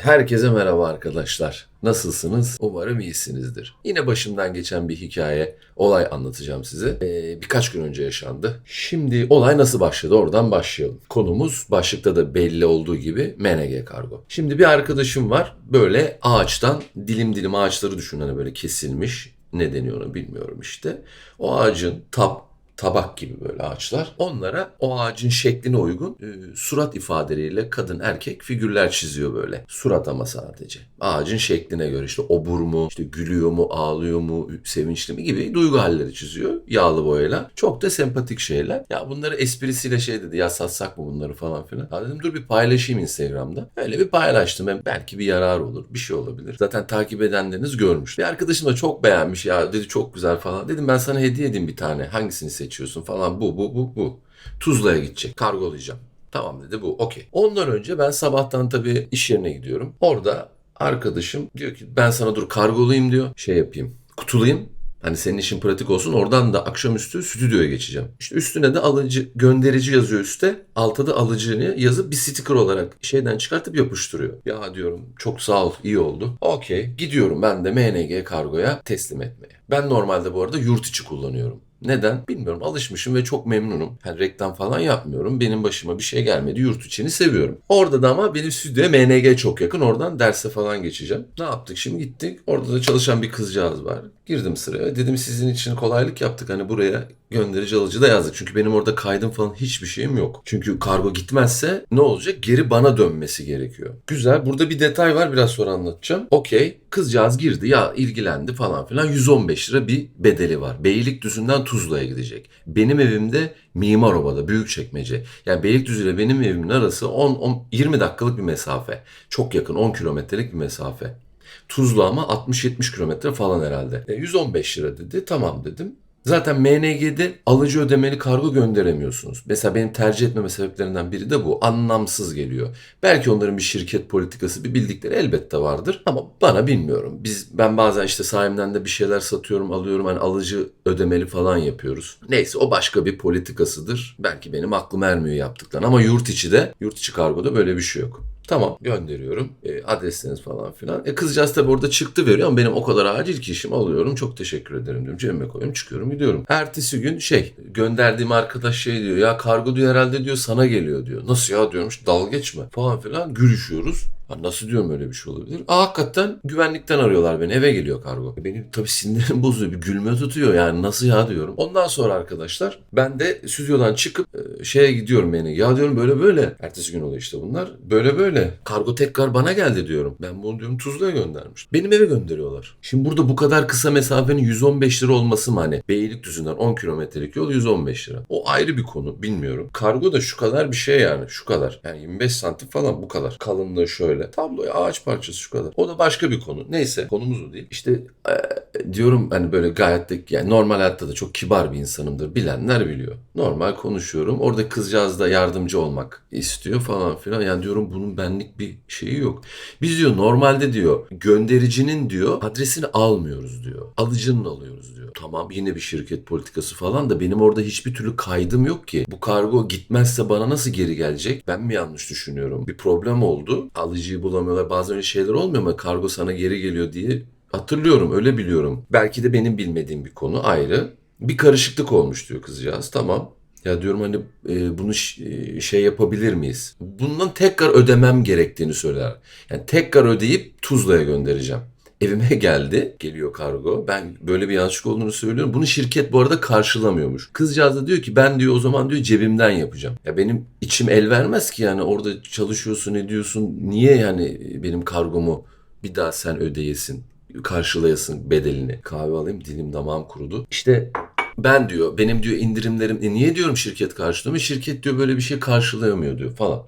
Herkese merhaba arkadaşlar. Nasılsınız? Umarım iyisinizdir. Yine başımdan geçen bir hikaye, olay anlatacağım size. Ee, birkaç gün önce yaşandı. Şimdi olay nasıl başladı? Oradan başlayalım. Konumuz başlıkta da belli olduğu gibi MNG kargo. Şimdi bir arkadaşım var. Böyle ağaçtan dilim dilim ağaçları düşün hani böyle kesilmiş. Ne deniyor ona bilmiyorum işte. O ağacın tap tabak gibi böyle ağaçlar. Onlara o ağacın şekline uygun e, surat ifadeleriyle kadın erkek figürler çiziyor böyle. Surat ama sadece. Ağacın şekline göre işte obur mu, işte gülüyor mu, ağlıyor mu, sevinçli mi gibi duygu halleri çiziyor yağlı boyayla. Çok da sempatik şeyler. Ya bunları esprisiyle şey dedi ya satsak mı bunları falan filan. Ya dedim dur bir paylaşayım Instagram'da. Öyle bir paylaştım. Hem belki bir yarar olur. Bir şey olabilir. Zaten takip edenleriniz görmüş. Bir arkadaşım da çok beğenmiş ya dedi çok güzel falan. Dedim ben sana hediye edeyim bir tane. Hangisini seçiyorsun falan. Bu bu bu bu. Tuzla'ya gidecek. Kargolayacağım. Tamam dedi bu okey. Ondan önce ben sabahtan tabii iş yerine gidiyorum. Orada arkadaşım diyor ki ben sana dur kargolayayım diyor. Şey yapayım kutulayayım. Hani senin işin pratik olsun. Oradan da akşamüstü stüdyoya geçeceğim. İşte üstüne de alıcı, gönderici yazıyor üstte. Altta da alıcını yazıp bir sticker olarak şeyden çıkartıp yapıştırıyor. Ya diyorum çok sağ ol iyi oldu. Okey gidiyorum ben de MNG kargoya teslim etmeye. Ben normalde bu arada yurt içi kullanıyorum. Neden? Bilmiyorum. Alışmışım ve çok memnunum. Yani reklam falan yapmıyorum. Benim başıma bir şey gelmedi. Yurt içini seviyorum. Orada da ama benim stüdyoya MNG çok yakın. Oradan derse falan geçeceğim. Ne yaptık şimdi? Gittik. Orada da çalışan bir kızcağız var. Girdim sıraya. Dedim sizin için kolaylık yaptık. Hani buraya gönderici alıcı da yazdık. Çünkü benim orada kaydım falan hiçbir şeyim yok. Çünkü kargo gitmezse ne olacak? Geri bana dönmesi gerekiyor. Güzel. Burada bir detay var. Biraz sonra anlatacağım. Okey. Kızcağız girdi. Ya ilgilendi falan filan. 115 lira bir bedeli var. Beylikdüzü'nden Tuzla'ya gidecek. Benim evimde Mimaroba'da Büyükçekmece. Yani Beylikdüzü ile benim evimin arası 10-20 dakikalık bir mesafe. Çok yakın 10 kilometrelik bir mesafe. Tuzla ama 60-70 kilometre falan herhalde. E, 115 lira dedi. Tamam dedim. Zaten MNG'de alıcı ödemeli kargo gönderemiyorsunuz. Mesela benim tercih etmeme sebeplerinden biri de bu. Anlamsız geliyor. Belki onların bir şirket politikası, bir bildikleri elbette vardır. Ama bana bilmiyorum. Biz ben bazen işte sahibimden de bir şeyler satıyorum, alıyorum. Hani alıcı ödemeli falan yapıyoruz. Neyse o başka bir politikasıdır. Belki benim aklım ermiyor yaptıktan. Ama yurt içi de, yurt içi kargoda böyle bir şey yok. Tamam gönderiyorum. E, adresiniz falan filan. E kızcağız tabii orada çıktı veriyor ama benim o kadar acil ki işim alıyorum. Çok teşekkür ederim diyorum. Cebime koyuyorum çıkıyorum gidiyorum. Ertesi gün şey gönderdiğim arkadaş şey diyor. Ya kargo diyor herhalde diyor sana geliyor diyor. Nasıl ya diyormuş dalga geçme falan filan. Gülüşüyoruz. Nasıl diyorum öyle bir şey olabilir? Aa, hakikaten güvenlikten arıyorlar beni. Eve geliyor kargo. E, Benim tabii sinirim bozuyor. Bir gülme tutuyor yani. Nasıl ya diyorum. Ondan sonra arkadaşlar ben de stüdyodan çıkıp e, şeye gidiyorum beni. Ya diyorum böyle böyle. Ertesi gün oluyor işte bunlar. Böyle böyle. Kargo tekrar bana geldi diyorum. Ben bunu diyorum Tuzla'ya göndermiş. Benim eve gönderiyorlar. Şimdi burada bu kadar kısa mesafenin 115 lira olması mı hani? Beylikdüzü'nden 10 kilometrelik yol 115 lira. O ayrı bir konu. Bilmiyorum. Kargo da şu kadar bir şey yani. Şu kadar. Yani 25 santim falan bu kadar. Kalınlığı şöyle. Tabloya ağaç parçası şu kadar. O da başka bir konu. Neyse konumuz o değil. İşte e, diyorum hani böyle gayet de yani normal hayatta da çok kibar bir insanımdır. Bilenler biliyor. Normal konuşuyorum. Orada kızcağız da yardımcı olmak istiyor falan filan. Yani diyorum bunun benlik bir şeyi yok. Biz diyor normalde diyor göndericinin diyor adresini almıyoruz diyor. Alıcının alıyoruz diyor. Tamam yine bir şirket politikası falan da benim orada hiçbir türlü kaydım yok ki. Bu kargo gitmezse bana nasıl geri gelecek? Ben mi yanlış düşünüyorum? Bir problem oldu. Alıcıyı bulamıyorlar. Bazen öyle şeyler olmuyor ama kargo sana geri geliyor diye hatırlıyorum öyle biliyorum. Belki de benim bilmediğim bir konu ayrı. Bir karışıklık olmuş diyor kızcağız. Tamam. Ya diyorum hani e, bunu e, şey yapabilir miyiz? Bundan tekrar ödemem gerektiğini söyler. Yani tekrar ödeyip Tuzla'ya göndereceğim. Evime geldi. Geliyor kargo. Ben böyle bir yanlışlık olduğunu söylüyorum. Bunu şirket bu arada karşılamıyormuş. Kızcağız da diyor ki ben diyor o zaman diyor cebimden yapacağım. Ya benim içim el vermez ki yani orada çalışıyorsun ediyorsun. Niye yani benim kargomu bir daha sen ödeyesin? Karşılayasın bedelini. Kahve alayım dilim damağım kurudu. İşte ben diyor benim diyor indirimlerim e niye diyorum şirket karşılamıyor? Şirket diyor böyle bir şey karşılayamıyor diyor falan.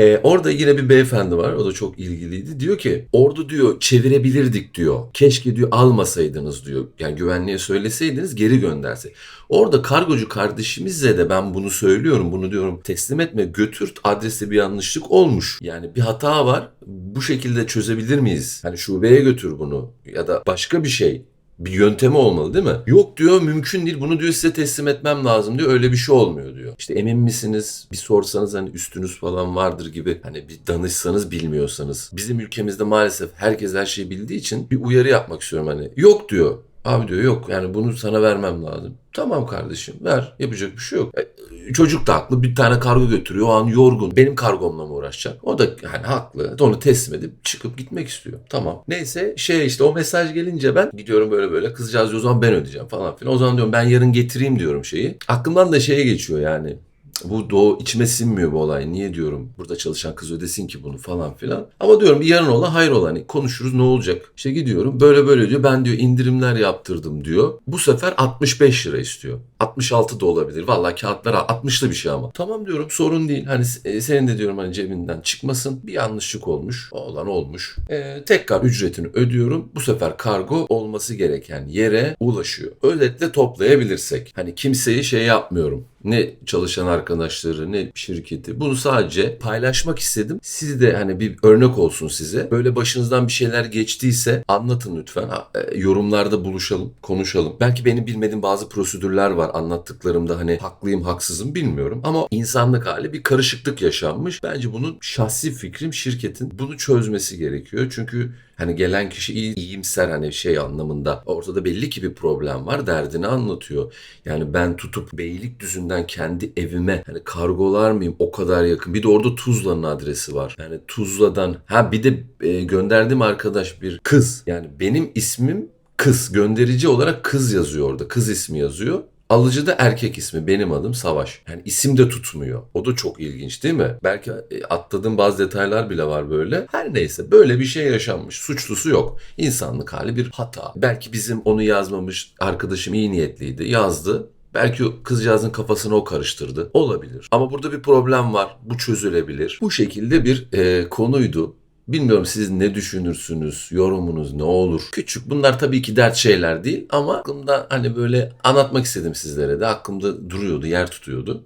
Ee, orada yine bir beyefendi var. O da çok ilgiliydi. Diyor ki orada diyor çevirebilirdik diyor. Keşke diyor almasaydınız diyor. Yani güvenliğe söyleseydiniz geri gönderse. Orada kargocu kardeşimizle de ben bunu söylüyorum. Bunu diyorum teslim etme götür adreste bir yanlışlık olmuş. Yani bir hata var. Bu şekilde çözebilir miyiz? Hani şubeye götür bunu ya da başka bir şey Bir yöntemi olmalı değil mi? Yok diyor mümkün değil bunu diyor size teslim etmem lazım diyor. Öyle bir şey olmuyor diyor. İşte emin misiniz? Bir sorsanız hani üstünüz falan vardır gibi. Hani bir danışsanız bilmiyorsanız. Bizim ülkemizde maalesef herkes her şeyi bildiği için bir uyarı yapmak istiyorum hani. Yok diyor. Abi diyor yok yani bunu sana vermem lazım. Tamam kardeşim ver yapacak bir şey yok. E, Çocuk da haklı bir tane kargo götürüyor o an yorgun. Benim kargomla mı uğraşacak? O da yani haklı. Onu teslim edip çıkıp gitmek istiyor. Tamam. Neyse şey işte o mesaj gelince ben gidiyorum böyle böyle kızcağız diyor o zaman ben ödeyeceğim falan filan. O zaman diyorum ben yarın getireyim diyorum şeyi. Aklımdan da şeye geçiyor yani. Bu doğu içime sinmiyor bu olay. Niye diyorum burada çalışan kız ödesin ki bunu falan filan. Ama diyorum bir yarın ola hayır ola hani konuşuruz ne olacak. İşte gidiyorum böyle böyle diyor ben diyor indirimler yaptırdım diyor. Bu sefer 65 lira istiyor. 66 da olabilir. Vallahi kağıtlar 60'lı bir şey ama. Tamam diyorum sorun değil. Hani e, senin de diyorum hani cebinden çıkmasın. Bir yanlışlık olmuş. Olan olmuş. E, tekrar ücretini ödüyorum. Bu sefer kargo olması gereken yere ulaşıyor. Özetle toplayabilirsek. Hani kimseyi şey yapmıyorum ne çalışan arkadaşları ne şirketi. Bunu sadece paylaşmak istedim. Siz de hani bir örnek olsun size. Böyle başınızdan bir şeyler geçtiyse anlatın lütfen. Ha, e, Yorumlarda buluşalım, konuşalım. Belki benim bilmediğim bazı prosedürler var anlattıklarımda hani haklıyım haksızım bilmiyorum. Ama insanlık hali bir karışıklık yaşanmış. Bence bunun şahsi fikrim şirketin bunu çözmesi gerekiyor. Çünkü Hani gelen kişi iyi, iyimser hani şey anlamında ortada belli ki bir problem var derdini anlatıyor. Yani ben tutup Beylikdüzü'nden kendi evime hani kargolar mıyım o kadar yakın. Bir de orada Tuzla'nın adresi var. Yani Tuzla'dan ha bir de e, gönderdiğim arkadaş bir kız. Yani benim ismim kız gönderici olarak kız yazıyor orada. Kız ismi yazıyor. Alıcı da erkek ismi. Benim adım Savaş. Yani isim de tutmuyor. O da çok ilginç değil mi? Belki e, atladığım bazı detaylar bile var böyle. Her neyse böyle bir şey yaşanmış. Suçlusu yok. İnsanlık hali bir hata. Belki bizim onu yazmamış arkadaşım iyi niyetliydi. Yazdı. Belki kızcağızın kafasını o karıştırdı. Olabilir. Ama burada bir problem var. Bu çözülebilir. Bu şekilde bir e, konuydu. Bilmiyorum siz ne düşünürsünüz, yorumunuz ne olur. Küçük bunlar tabii ki dert şeyler değil ama aklımda hani böyle anlatmak istedim sizlere de. Aklımda duruyordu, yer tutuyordu.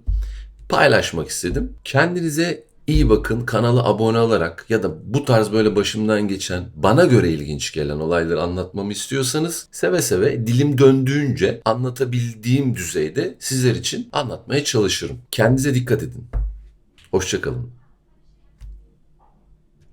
Paylaşmak istedim. Kendinize iyi bakın. Kanala abone olarak ya da bu tarz böyle başımdan geçen, bana göre ilginç gelen olayları anlatmamı istiyorsanız seve seve dilim döndüğünce anlatabildiğim düzeyde sizler için anlatmaya çalışırım. Kendinize dikkat edin. Hoşçakalın.